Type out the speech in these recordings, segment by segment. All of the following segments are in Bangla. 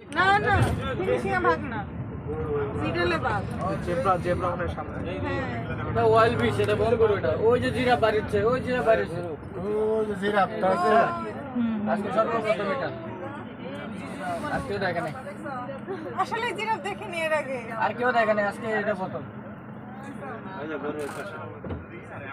না না ফিনিশিং ভাগ না। সিরিয়ালে ভাগ। জেব্রা জেব্রা ওখানে সামনে। হ্যাঁ। এটা ওয়াইল বিশ এটা বল করো এটা। ওই যে জিরা বাড়িচ্ছে ওই জিরা বাড়িচ্ছে আজকে সর্বপ্রথম এটা। আজকে দেখে নাই আসলে জিরাফ দেখিনি এর আগে। আর কেউ দেখে নাই আজকে এটা প্রথম।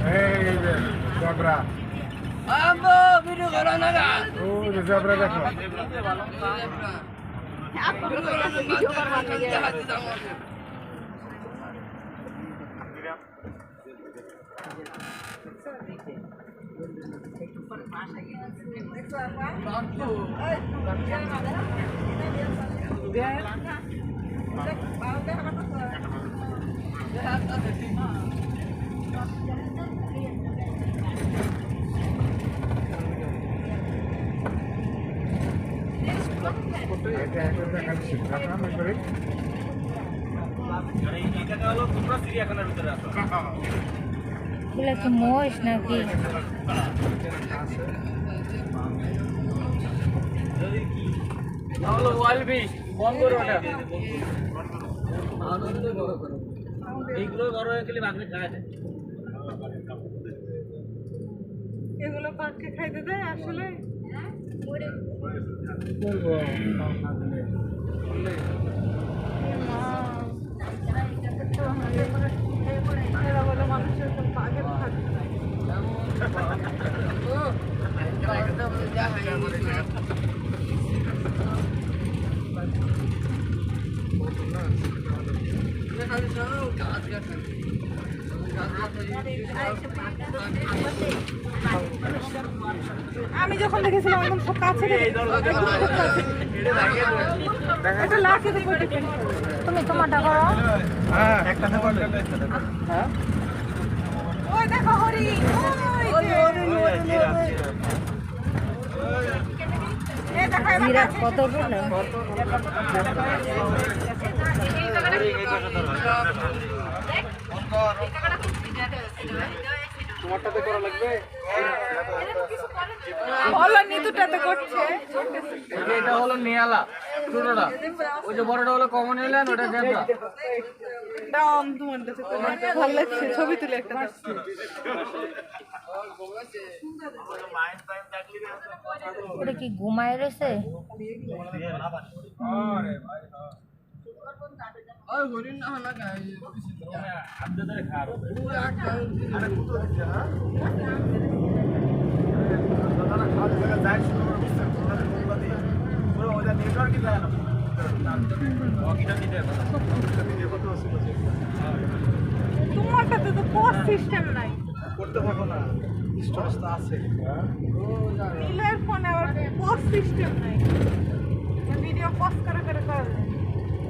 দেখ ভাই। এই যে জবরা ও যে জবরা দেখো এটা এটা দেখাচ্ছি দেখানো করে এগুলো কি মোষ নাকি? হলো ওয়াইল বিশ বল করো এইগুলো বড় হয়ে গেলে বাগনি খায় এগুলো পাখি খাইতে দেয় আসলে? করব না আমি যখন দেখেছিলাম একদম সব কাছে এটা করে। তুমি তোমারটা করো হ্যাঁ ওই দেখো কাছে কত তোমারটাতে করা লাগবে ভালো নিতুটাতে করছে। এটা হলো নিয়ালা ছোটটা ওই যে বড়টা হলো কমন এলেন ওটা জেব্রা। দাম তোমার কাছে ভালো লাগছে ছবি তুলে একটা ওটা কি ঘুমায় রয়েছে? তোমারটাতে তো। পোস্ট সিস্টেম নাই। করতে থাকো না। স্টোরেজ তো আছে। নীলের ফোনে আবার পোস্ট সিস্টেম নাই। ভিডিও পোস্ট করে করে করে এখানে আরও হরিণ নাই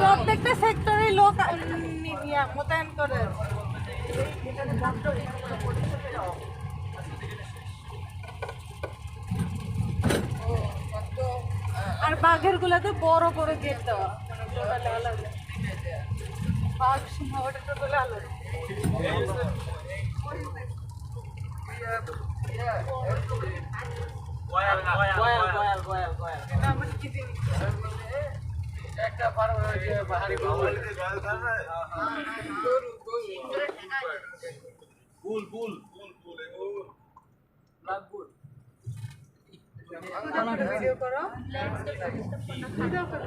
প্রত্যেকটা সেক্টরে লোক মোতায়েন করে। আর বাঘের গুলাতে বড় বড় গেট দেওয়া। বাঘ সিংহ একটা পার হয়ে বুল ব্ল্যাক ভিডিও করো ভিডিও করো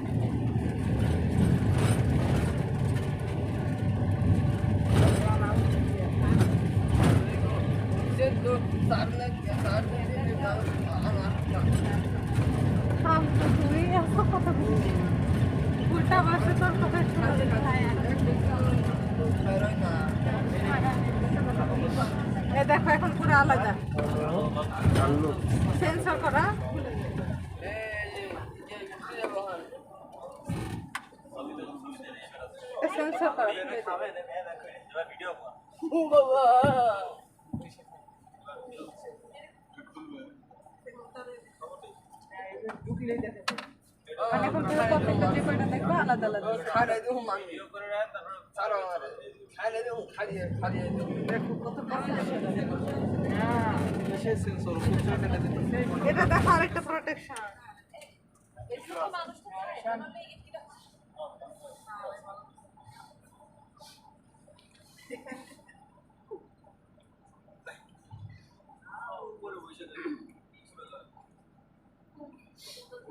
এখন আলাদা। সেন্সর করা। সেন্সর করা। মানে এখন প্রত্যেকটা যে কয়টা দেখবে আলাদা আলাদা। এটা দেখো আরেকটা প্রোটেকশন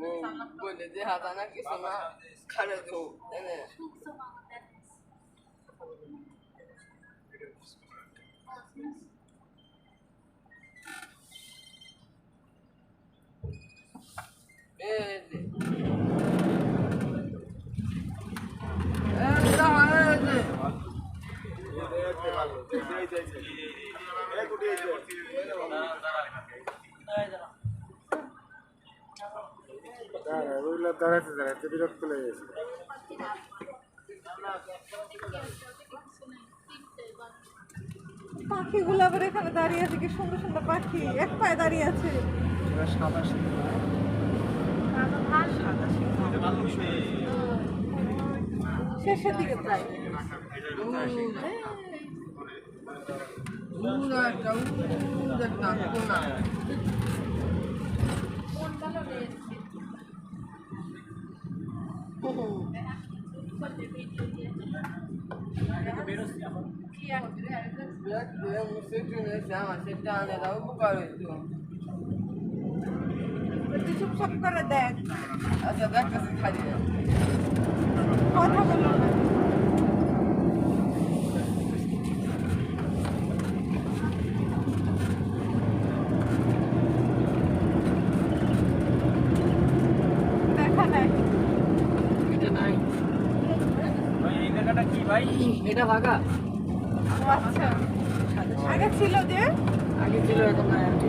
뭐, 뭐, 내 하다나 기서나 카레도, 네네. দাঁড়াতে দাঁড়াতে বিরক্ত লেগে গেছে পাখিগুলো আবার এখানে দাঁড়িয়ে আছে, কি সুন্দর সুন্দর পাখি। এক পায়ে দাঁড়িয়ে আছে। সাদা শেষের দিকে প্রায়। বেরোচ্ছি এখন সেটা আনে দাও উপকার হয়েছিল চুপচাপ করে দেখ Ada dah kasih কথা বলো দেখা নাই। এটা নাই ভাই এই কি ভাই? এটা ও আচ্ছা। আগে ছিল যে? আগে ছিল এখন নাই আর কি।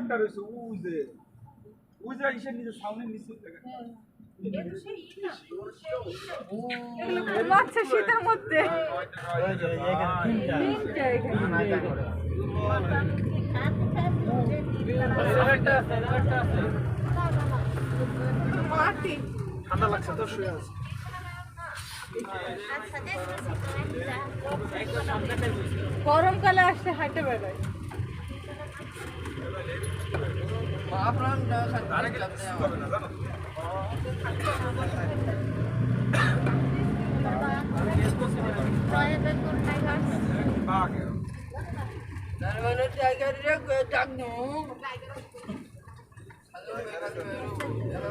একটা রয়েছে উজে উজে ইসের নিচে সামনে নিচে শীতের মধ্যে ঠান্ডা লাগছে তো শুয়ে আছে গরমকালে আসলে হাঁটে বেড়ায় আপনার মানে টাইগার রে ডাক নো হ্যালো হ্যালো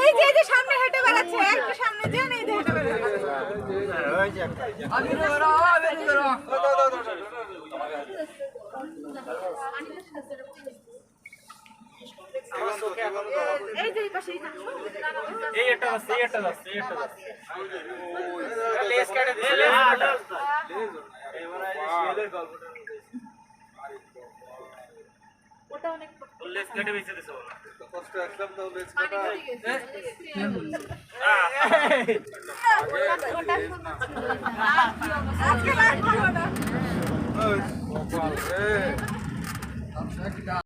এই যে এই যে সামনে হেঁটে বেড়াচ্ছে একটু সামনে যে নেই হেঁটে বেড়াচ্ছে। আমি ধরো আমি ধরো এই যে এই পাশে এই পাশে। এই একটা আছে এই একটা আছে এই একটা আছে লেস কাটে লেস বেঁচে দিছে ওরা কষ্ট একদম তো লেজ কাটা আজকে ভালো না